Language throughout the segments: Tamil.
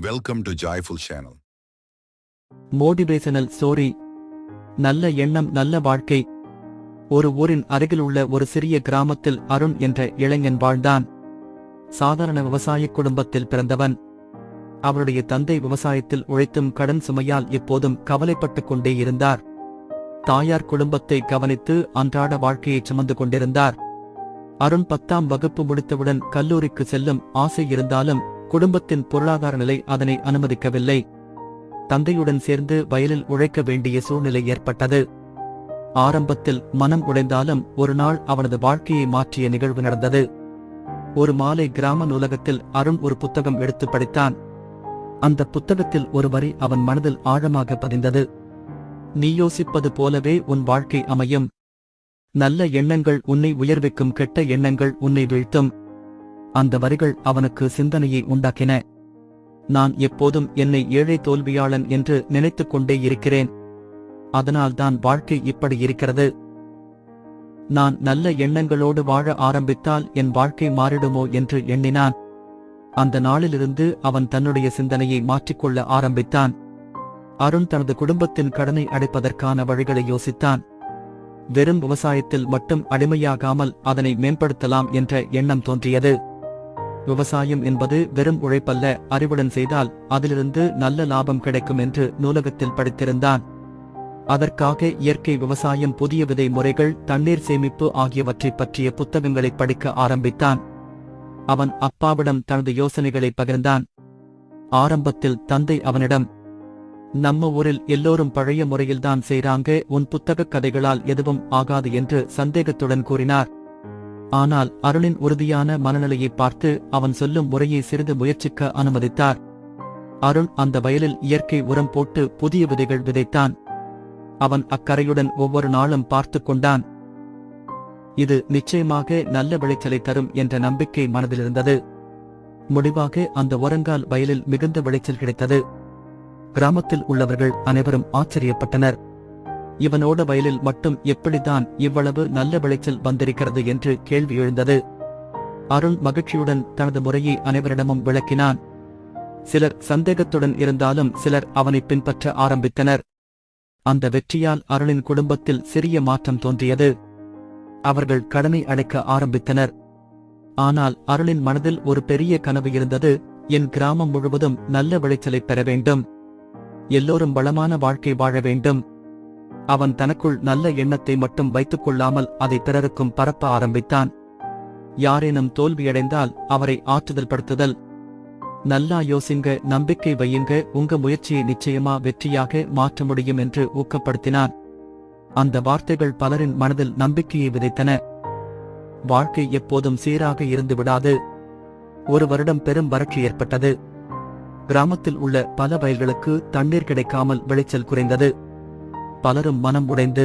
Welcome to joyful channel motivational story நல்ல எண்ணம் நல்ல வாழ்க்கை. ஒரு ஊரின் அருகில் உள்ள ஒரு சிறிய கிராமத்தில் அருண் என்ற இளைஞன் வாழ்ந்தான். சாதாரண விவசாய குடும்பத்தில் பிறந்தவன். அவருடைய தந்தை விவசாயத்தில் உழைத்தும் கடன் சுமையால் எப்போதும் கவலைப்பட்டுக் கொண்டே இருந்தார். தாயார் குடும்பத்தை கவனித்து அன்றாட வாழ்க்கையை சுமந்து கொண்டிருந்தார். அருண் பத்தாம் வகுப்பு முடித்தவுடன் கல்லூரிக்கு செல்லும் ஆசை இருந்தாலும் குடும்பத்தின் பொருளாதார நிலை அதனை அனுமதிக்கவில்லை. தந்தையுடன் சேர்ந்து வயலில் உழைக்க வேண்டிய சூழ்நிலை ஏற்பட்டது. ஆரம்பத்தில் மனம் உடைந்தாலும் ஒரு நாள் அவனது வாழ்க்கையை மாற்றிய நிகழ்வு நடந்தது. ஒரு மாலை கிராம நூலகத்தில் அருண் ஒரு புத்தகம் எடுத்து படித்தான். அந்த புத்தகத்தில் ஒரு வரி அவன் மனதில் ஆழமாக பதிந்தது. நீ யோசிப்பது போலவே உன் வாழ்க்கை அமையும். நல்ல எண்ணங்கள் உன்னை உயர்விக்கும் கெட்ட எண்ணங்கள் உன்னை வீழ்த்தும். அந்த வரிகள் அவனுக்கு சிந்தனையை உண்டாக்கின. நான் எப்போதும் என்னை ஏழை தோல்வியாளன் என்று நினைத்துக் கொண்டே இருக்கிறேன். அதனால்தான் வாழ்க்கை இப்படி இருக்கிறது. நான் நல்ல எண்ணங்களோடு வாழ ஆரம்பித்தால் என் வாழ்க்கை மாறிடுமோ என்று எண்ணினான். அந்த நாளிலிருந்து அவன் தன்னுடைய சிந்தனையை மாற்றிக்கொள்ள ஆரம்பித்தான். அருண் தனது குடும்பத்தின் கடனை அடைப்பதற்கான வழிகளை யோசித்தான். வெறும் விவசாயத்தில் மட்டும் அடிமையாகாமல் அதனை மேம்படுத்தலாம் என்ற எண்ணம் தோன்றியது. விவசாயம் என்பது வெறும் உழைப்பல்ல அறிவுடன் செய்தால் அதிலிருந்து நல்ல லாபம் கிடைக்கும் என்று நூலகத்தில் படித்திருந்தான். அதற்காக இயற்கை விவசாயம் புதிய விதை முறைகள் தண்ணீர் சேமிப்பு ஆகியவற்றைப் பற்றிய புத்தகங்களை படிக்க ஆரம்பித்தான். அவன் அப்பாவிடம் தனது யோசனைகளை பகிர்ந்தான். ஆரம்பத்தில் தந்தை அவனிடம் நம்ம ஊரில் எல்லோரும் பழைய முறையில்தான் செய்றாங்க உன் புத்தகக் கதைகளால் எதுவும் ஆகாது என்று சந்தேகத்துடன் கூறினார். ஆனால் அருளின் உறுதியான மனநிலையை பார்த்து அவன் சொல்லும் முறையை சிறிது முயற்சிக்க அனுமதித்தார். அருண் அந்த வயலில் இயற்கை உரம் போட்டு புதிய விதைகள் விதைத்தான். அவன் அக்கரையுடன் ஒவ்வொரு நாளும் பார்த்துக் கொண்டான். இது நிச்சயமாக நல்ல விளைச்சலை தரும் என்ற நம்பிக்கை மனதிலிருந்தது. முடிவாக அந்த உரங்கால் வயலில் மிகுந்த விளைச்சல் கிடைத்தது. கிராமத்தில் உள்ளவர்கள் அனைவரும் ஆச்சரியப்பட்டனர். இவனோட வயலில் மட்டும் எப்படிதான் இவ்வளவு நல்ல விளைச்சல் வந்திருக்கிறது என்று கேள்வி எழுந்தது. அருண் மகிழ்ச்சியுடன் தனது முறையை அனைவரிடமும் விளக்கினான். சிலர் சந்தேகத்துடன் இருந்தாலும் சிலர் அவனை பின்பற்ற ஆரம்பித்தனர். அந்த வெற்றியால் அருளின் குடும்பத்தில் சிறிய மாற்றம் தோன்றியது. அவர்கள் கடனை அடைக்க ஆரம்பித்தனர். ஆனால் அருளின் மனதில் ஒரு பெரிய கனவு இருந்தது. என் கிராமம் முழுவதும் நல்ல விளைச்சலை பெற வேண்டும். எல்லோரும் வளமான வாழ்க்கை வாழ வேண்டும். அவன் தனக்குள் நல்ல எண்ணத்தை மட்டும் வைத்துக் கொள்ளாமல் அதை பிறருக்கும் பரப்ப ஆரம்பித்தான். யாரேனும் தோல்வியடைந்தால் அவரை ஆற்றுதல் படுத்துதல் நல்லா யோசிங்க நம்பிக்கை வையுங்க உங்க முயற்சியை நிச்சயமா வெற்றியாக மாற்ற முடியும் என்று ஊக்கப்படுத்தினான். அந்த வார்த்தைகள் பலரின் மனதில் நம்பிக்கையை விதைத்தன. வாழ்க்கை எப்போதும் சீராக இருந்து விடாது. ஒரு வருடம் பெரும் வறட்சி ஏற்பட்டது. கிராமத்தில் உள்ள பல வயல்களுக்கு தண்ணீர் கிடைக்காமல் விளைச்சல் குறைந்தது. பலரும் மனம் உடைந்து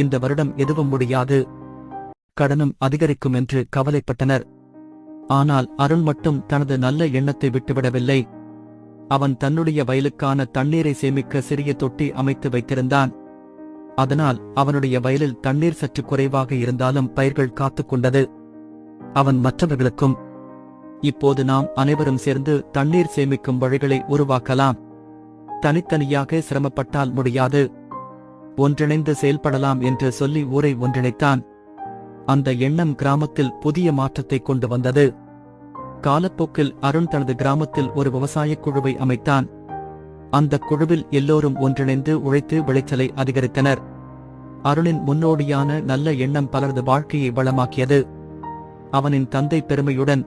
இந்த வருடம் எதுவும் முடியாது. கடனும் அதிகரிக்கும் என்று கவலைப்பட்டனர். ஆனால் அருண் மட்டும் தனது நல்ல எண்ணத்தை விட்டுவிடவில்லை. அவன் தன்னுடைய வயலுக்கான தண்ணீரை சேமிக்க சிறிய தொட்டி அமைத்து வைத்திருந்தான். அதனால் அவனுடைய வயலில் தண்ணீர் சற்று குறைவாக இருந்தாலும் பயிர்கள் காத்துக்கொண்டது அவன் மற்றவர்களுக்கும் இப்போது நாம் அனைவரும் சேர்ந்து தண்ணீர் சேமிக்கும் வழிகளை உருவாக்கலாம். தனித்தனியாக சிரமப்பட்டால் முடியாது. ஒன்றிணைந்து செயல்படலாம் என்று சொல்லி ஊரை ஒன்றிணைத்தான். அந்த எண்ணம் கிராமத்தில் புதிய மாற்றத்தை கொண்டு வந்தது. காலப்போக்கில் அருண் தனது கிராமத்தில் ஒரு விவசாயக் குழுவை அமைத்தான். அந்த குழுவில் எல்லோரும் ஒன்றிணைந்து உழைத்து விளைச்சலை அதிகரித்தனர். அருணின் முன்னோடியான நல்ல எண்ணம் பலரது வாழ்க்கையை வளமாக்கியது. அவனின் தந்தை பெருமையுடன்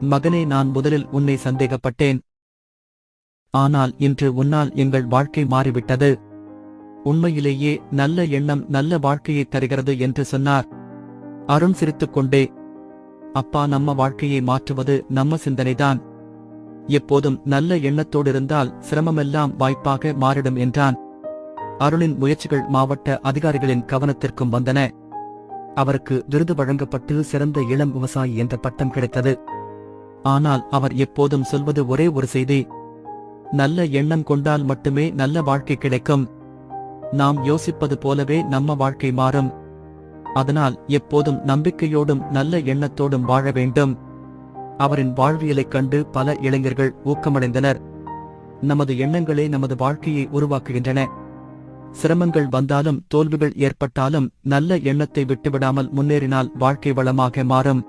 மகனே நான் முதலில் உன்னை சந்தேகப்பட்டேன். ஆனால் இன்று உன்னால் எங்கள் வாழ்க்கை மாறிவிட்டது. உண்மையிலேயே நல்ல எண்ணம் நல்ல வாழ்க்கையை தருகிறது என்று சொன்னார். அருண் சிரித்துக்கொண்டே அப்பா நம்ம வாழ்க்கையை மாற்றுவது நம்ம சிந்தனைதான். எப்போதும் நல்ல எண்ணத்தோடு இருந்தால் சிரமமெல்லாம் வாய்ப்பாக மாறிடும் என்றான். அருணின் முயற்சிகள் மாவட்ட அதிகாரிகளின் கவனத்திற்கும் வந்தன. அவருக்கு விருது வழங்கப்பட்டு சிறந்த இளம் விவசாயி என்ற பட்டம் கிடைத்தது. ஆனால் அவர் எப்போதும் சொல்வது ஒரே ஒரு செய்தி நல்ல எண்ணம் கொண்டால் மட்டுமே நல்ல வாழ்க்கை கிடைக்கும். நாம் யோசிப்பது போலவே நம்ம வாழ்க்கை மாறும். அதனால் எப்போதும் நம்பிக்கையோடும் நல்ல எண்ணத்தோடும் வாழ வேண்டும். அவரின் வாழ்வியலைக் கண்டு பல இளைஞர்கள் ஊக்கமடைந்தனர். நமது எண்ணங்களே நமது வாழ்க்கையை உருவாக்குகின்றன. சிரமங்கள் வந்தாலும் தோல்விகள் ஏற்பட்டாலும் நல்ல எண்ணத்தை விட்டுவிடாமல் முன்னேறினால் வாழ்க்கை வளமாக மாறும்.